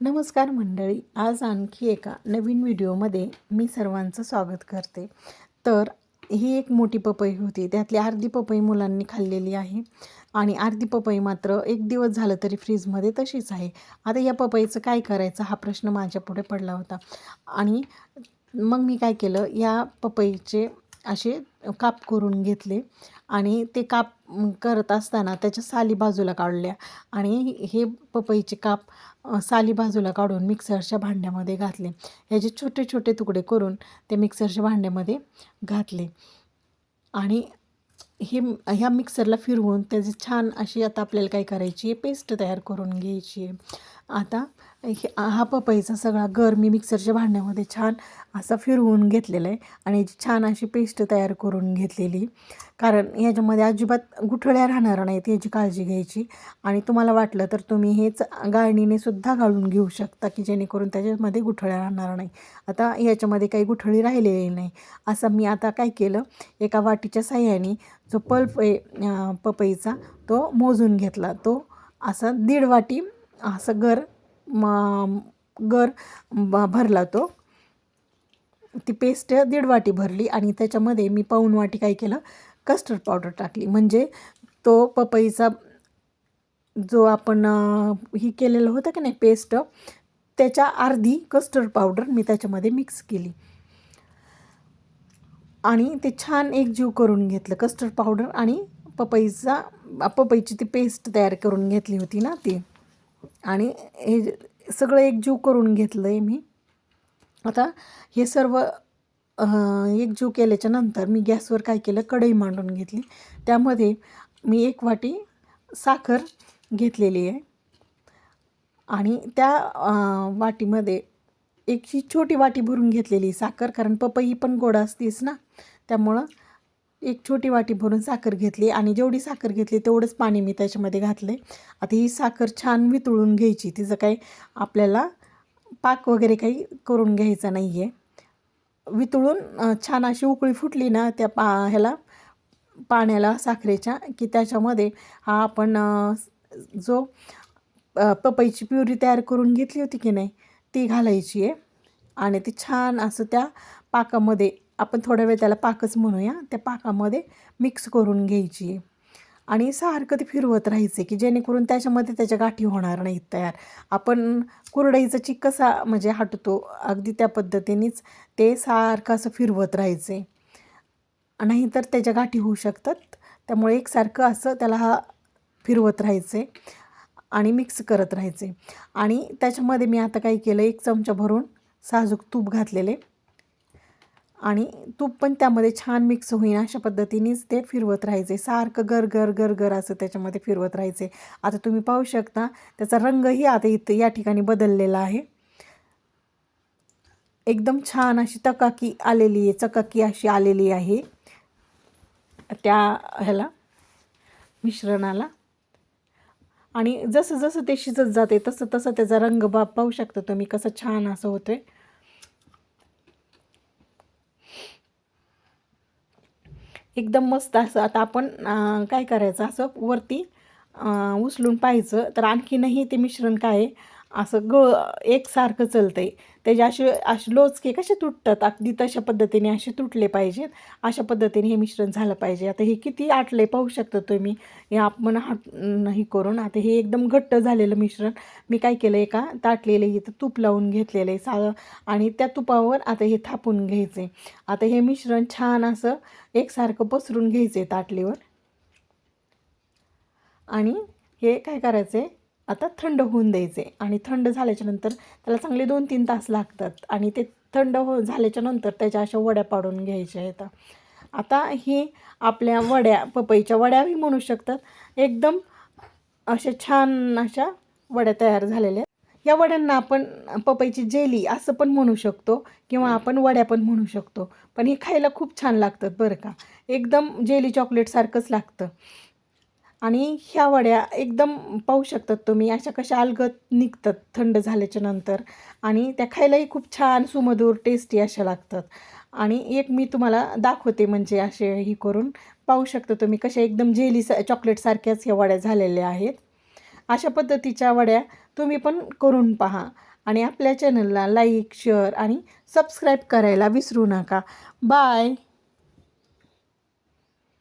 नमस्कार मंडळी आज आणखी एका नवीन व्हिडिओमध्ये मी सर्वांचं स्वागत करते. तर ही एक मोठी पपई होती त्यातली अर्धी पपई मुलांनी खाल्लेली आहे आणि अर्धी पपई मात्र एक दिवस झालं तरी फ्रीजमध्ये तशीच आहे. आता या पपईचं काय करायचं हा प्रश्न माझ्या पुढे पडला होता आणि मग मी काय केलं या पपईचे असे काप करून घेतले आणि ते काप करत असताना त्याच्या साली बाजूला काढल्या. आणि हे पपईचे काप साली बाजूला काढून मिक्सरच्या भांड्यामध्ये घातले. ह्याचे छोटे छोटे तुकडे करून ते मिक्सरच्या भांड्यामध्ये घातले. आणि हे ह्या मिक्सरला फिरवून त्याची छान अशी आता आपल्याला काय करायची आहे पेस्ट तयार करून घ्यायची आहे. आता हे हा पपईचा सगळा गर मी मिक्सरच्या भांड्यामध्ये छान असा फिरवून घेतलेला आहे. आणि याची छान अशी पेस्ट तयार करून घेतलेली. कारण याच्यामध्ये अजिबात गुठळ्या राहणार नाहीत याची काळजी घ्यायची. आणि तुम्हाला वाटलं तर तुम्ही हेच गाळणीने सुद्धा गाळून घेऊ शकता की जेणेकरून त्याच्यामध्ये गुठळ्या राहणार नाही. आता याच्यामध्ये काही गुठळी राहिलेली नाही. असं मी आता काय केलं? एका वाटीच्या साह्याने जो पल्प आहे पपईचा तो मोजून घेतला. तो असा दीड वाटी असं गर म गर ब भरला तो. ती पेस्ट दीड वाटी भरली आणि त्याच्यामध्ये मी पाऊन वाटी काय केलं? कस्टर्ड पावडर टाकली. म्हणजे तो पपईचा जो आपण ही केलेलं होतं की नाही पेस्ट त्याच्या अर्धी कस्टर्ड पावडर मी त्याच्यामध्ये मिक्स केली. आणि ते छान एकजीव करून घेतलं कस्टर्ड पावडर आणि पपईचा पपईची ती पेस्ट तयार करून घेतली होती ना ती. आणि हे सगळं एकजीव करून घेतलं आहे मी. आता हे सर्व एकजीव केल्याच्यानंतर मी गॅसवर काय केलं कढई मांडून घेतली. त्यामध्ये मी एक वाटी साखर घेतलेली आहे. आणि त्या वाटीमध्ये एक ही छोटी वाटी भरून घेतलेली साखर कारण पपई पण गोड असतीस ना त्यामुळं एक छोटी वाटी भरून साखर घेतली आणि जेवढी साखर घेतली तेवढंच पाणी मी त्याच्यामध्ये घातलं आहे आता ही साखर छान वितळून घ्यायची. तिचं काही आपल्याला पाक वगैरे काही करून घ्यायचा नाही आहे वितळून छान अशी उकळी फुटली ना त्या पा ह्याला पाण्याला साखरेच्या की त्याच्यामध्ये हा आपण जो पपईची प्युरी तयार करून घेतली होती की नाही ती घालायची आहे. आणि ती छान असं त्या पाकामध्ये आपण थोडा वेळ त्याला पाकच म्हणूया. त्या पाकामध्ये मिक्स करून घ्यायची. आणि सारखं ते फिरवत राहायचे की जेणेकरून त्याच्यामध्ये त्याच्या गाठी होणार नाहीत तयार. आपण कुरडईचं चिक कसा म्हणजे हटतो अगदी त्या पद्धतीनेच ते सारखं असं फिरवत राहायचे. नाहीतर त्याच्या गाठी होऊ शकतात. त्यामुळे एकसारखं असं त्याला हा फिरवत राहायचे आणि मिक्स करत राहायचे. आणि त्याच्यामध्ये मी आता काय केलं एक चमचा भरून साजूक तूप घातलेले. आणि तूप पण त्यामध्ये छान मिक्स होईन अशा पद्धतीनेच ते फिरवत राहायचे. सारखं गर गर गर गर असं त्याच्यामध्ये फिरवत राहायचे. आता तुम्ही पाहू शकता त्याचा रंगही आता इथं या ठिकाणी बदललेला आहे. एकदम छान अशी तकाकी आलेली आहे चकाकी अशी आलेली आहे. त्या ह्याला मिश्रणाला. आणि जसं जसं ते शिजत जाते तसं तसं त्याचा रंग बा पाहू शकता तुम्ही कसं छान असं होतंय. एकदम मस्त असं. आता आपण काय करायचं? असं वरती उचलून पाहायचं. तर आणखीनही ते मिश्रण काय आहे? असं ग एकसारखं चलतं आहे त्याचे असे असे लोचके कसे तुटतात अगदी तशा पद्धतीने असे तुटले पाहिजेत. अशा पद्धतीने हे मिश्रण झालं पाहिजे. आता हे किती आटले पाहू शकता तुम्ही? हे आपण हात हे करून आता हे एकदम घट्ट झालेलं मिश्रण. मी काय केलं आहे का ताटलेलं इथं तूप लावून घेतलेलं आहे सा आणि त्या तुपावर आता हे थापून घ्यायचे. आता हे मिश्रण छान असं एकसारखं पसरून घ्यायचे ताटलीवर. आणि हे काय करायचं? आहे आता थंड होऊन द्यायचे. आणि थंड झाल्याच्यानंतर त्याला चांगले दोन तीन तास लागतात. आणि ते थंड हो झाल्याच्यानंतर त्याच्या अशा वड्या पाडून घ्यायच्या आहेत. आता ही आपल्या वड्या पपईच्या वड्याही म्हणू शकतात. एकदम अशा छान अशा वड्या तयार झालेल्या या वड्यांना आपण पपईची जेली असं पण म्हणू शकतो किंवा आपण वड्या पण म्हणू शकतो. पण हे खायला खूप छान लागतात बरं का. एकदम जेली चॉकलेटसारखंच लागतं. आणि ह्या वड्या एकदम पाहू शकतात तुम्ही अशा कशा अलगत निघतात थंड झाल्याच्यानंतर. आणि त्या खायलाही खूप छान सुमधूर टेस्टी अशा लागतात. आणि एक मी तुम्हाला दाखवते म्हणजे असे ही करून. पाहू शकता तुम्ही कशा एकदम जेली सा चॉकलेटसारख्याच ह्या वड्या झालेल्या आहेत. अशा पद्धतीच्या वड्या तुम्ही पण करून पहा. आणि आपल्या चॅनलला लाईक शेअर आणि सबस्क्राईब करायला विसरू नका. बाय